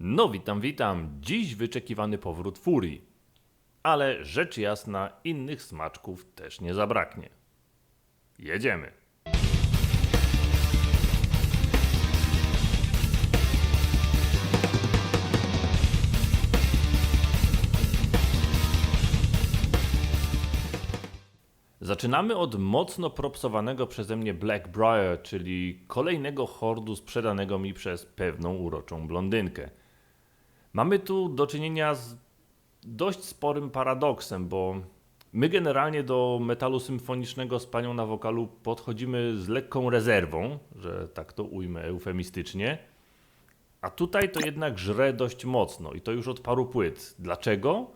No witam, witam. Dziś wyczekiwany powrót furii. Ale rzecz jasna, innych smaczków też nie zabraknie. Jedziemy. Zaczynamy od mocno propsowanego przeze mnie Blackbriar, czyli kolejnego hordu sprzedanego mi przez pewną uroczą blondynkę. Mamy tu do czynienia z dość sporym paradoksem, bo my generalnie do metalu symfonicznego z panią na wokalu podchodzimy z lekką rezerwą, że tak to ujmę eufemistycznie, a tutaj to jednak żre dość mocno i to już od paru płyt. Dlaczego?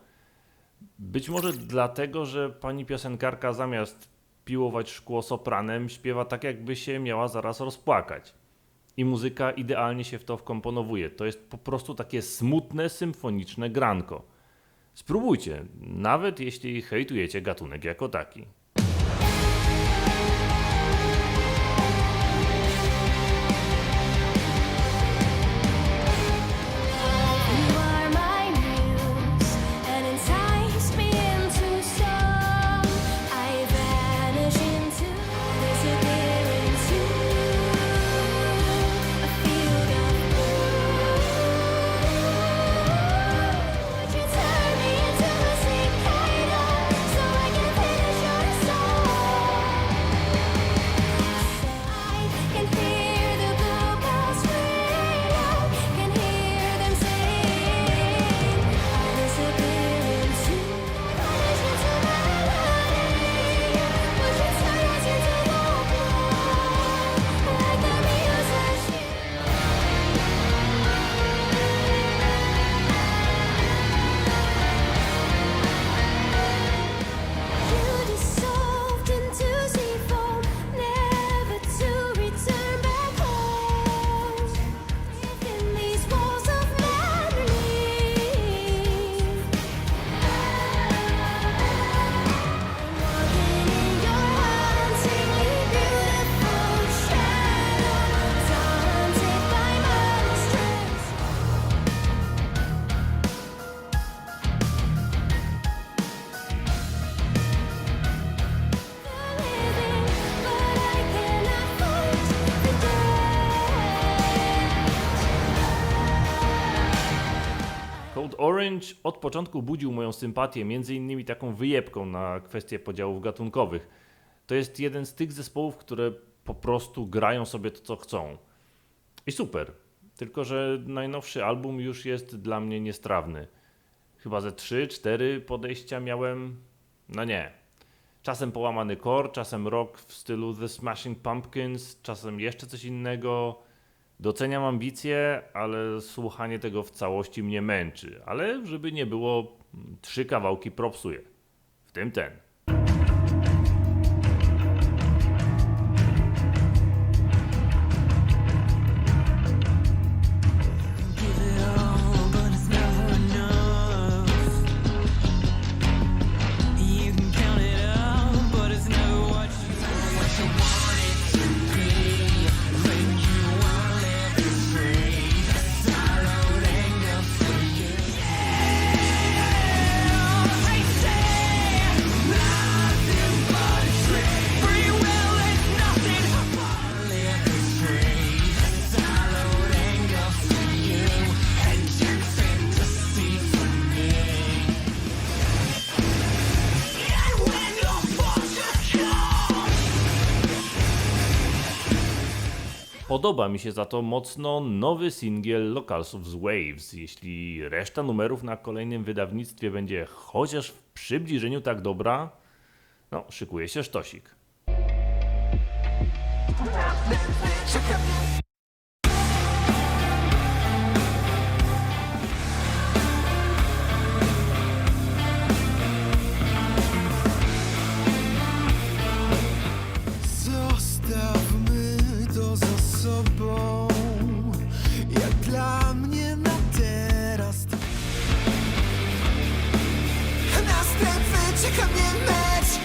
Być może dlatego, że pani piosenkarka zamiast piłować szkło sopranem, śpiewa tak, jakby się miała zaraz rozpłakać. I muzyka idealnie się w to wkomponowuje. To jest po prostu takie smutne, symfoniczne granko. Spróbujcie, nawet jeśli hejtujecie gatunek jako taki. Orange od początku budził moją sympatię, między innymi taką wyjebką na kwestię podziałów gatunkowych. To jest jeden z tych zespołów, które po prostu grają sobie to, co chcą. I super. Tylko, że najnowszy album już jest dla mnie niestrawny. Chyba ze 3-4 podejścia miałem. No nie. Czasem połamany core, czasem rock w stylu The Smashing Pumpkins, czasem jeszcze coś innego. Doceniam ambicje, ale słuchanie tego w całości mnie męczy. Ale żeby nie było, trzy kawałki propsuję. W tym ten. Podoba mi się za to mocno nowy singiel Localsów z Waves. Jeśli reszta numerów na kolejnym wydawnictwie będzie chociaż w przybliżeniu tak dobra, no, szykuje się sztosik. Czeka mnie mecz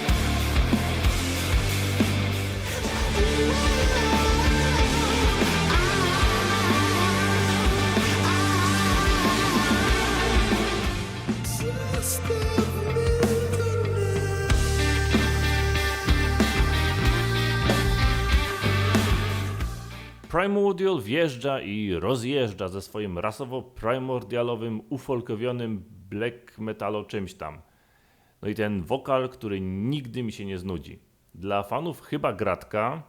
Primordial wjeżdża i rozjeżdża ze swoim rasowo-primordialowym, ufolkowionym black metalo czymś tam. No i ten wokal, który nigdy mi się nie znudzi. Dla fanów chyba gratka,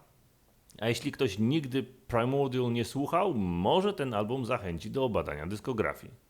a jeśli ktoś nigdy Primordial nie słuchał, może ten album zachęci do obadania dyskografii.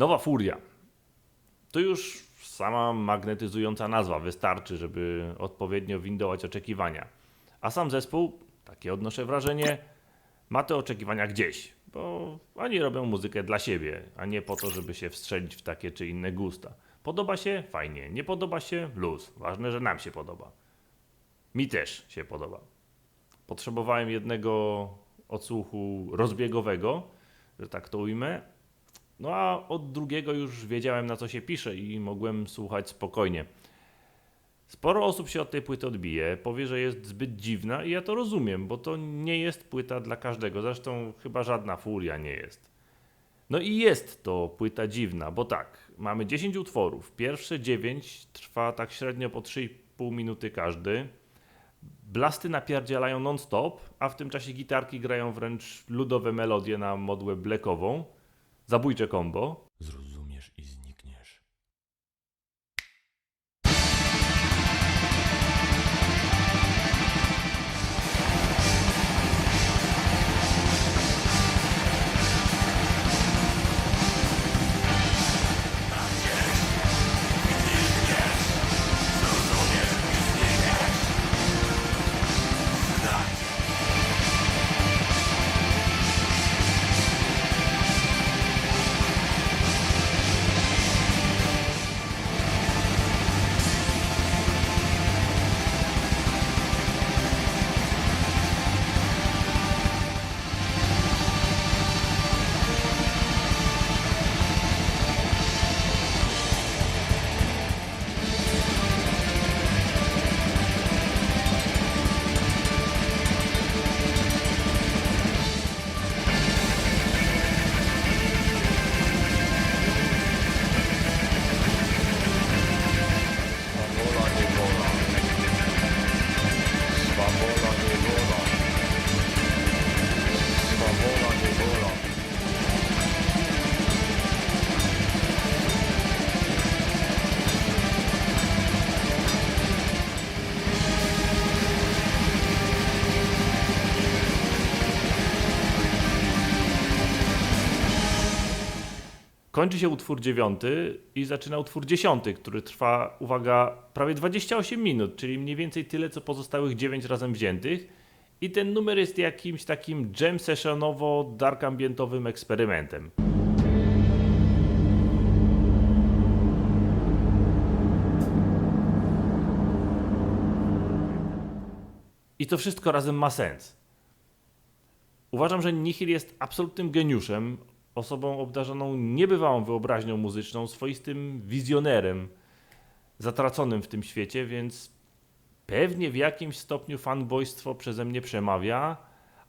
Nowa Furia. To już sama magnetyzująca nazwa wystarczy, żeby odpowiednio windować oczekiwania. A sam zespół, takie odnoszę wrażenie, ma te oczekiwania gdzieś, bo oni robią muzykę dla siebie, a nie po to, żeby się wstrzelić w takie czy inne gusta. Podoba się? Fajnie. Nie podoba się? Luz. Ważne, że nam się podoba. Mi też się podoba. Potrzebowałem jednego odsłuchu rozbiegowego, że tak to ujmę, no a od drugiego już wiedziałem na co się pisze i mogłem słuchać spokojnie. Sporo osób się od tej płyty odbije, powie, że jest zbyt dziwna i ja to rozumiem, bo to nie jest płyta dla każdego. Zresztą chyba żadna furia nie jest. No i jest to płyta dziwna, bo tak, mamy 10 utworów. Pierwsze 9 trwa tak średnio po 3,5 minuty każdy. Blasty napierdzielają non-stop, a w tym czasie gitarki grają wręcz ludowe melodie na modłę blackową. Zabójcze kombo. Kończy się utwór dziewiąty i zaczyna utwór dziesiąty, który trwa, uwaga, prawie 28 minut, czyli mniej więcej tyle, co pozostałych 9 razem wziętych. I ten numer jest jakimś takim jam sessionowo-dark ambientowym eksperymentem. I to wszystko razem ma sens. Uważam, że Nihil jest absolutnym geniuszem, osobą obdarzoną niebywałą wyobraźnią muzyczną, swoistym wizjonerem, zatraconym w tym świecie, więc pewnie w jakimś stopniu fanboystwo przeze mnie przemawia,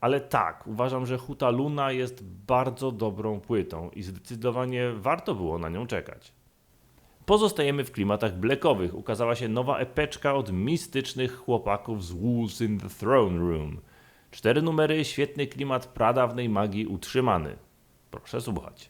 ale tak, uważam, że Huta Luna jest bardzo dobrą płytą i zdecydowanie warto było na nią czekać. Pozostajemy w klimatach blackowych. Ukazała się nowa epeczka od mistycznych chłopaków z Wolves in the Throne Room. Cztery numery, świetny klimat pradawnej magii utrzymany. Proszę słuchać.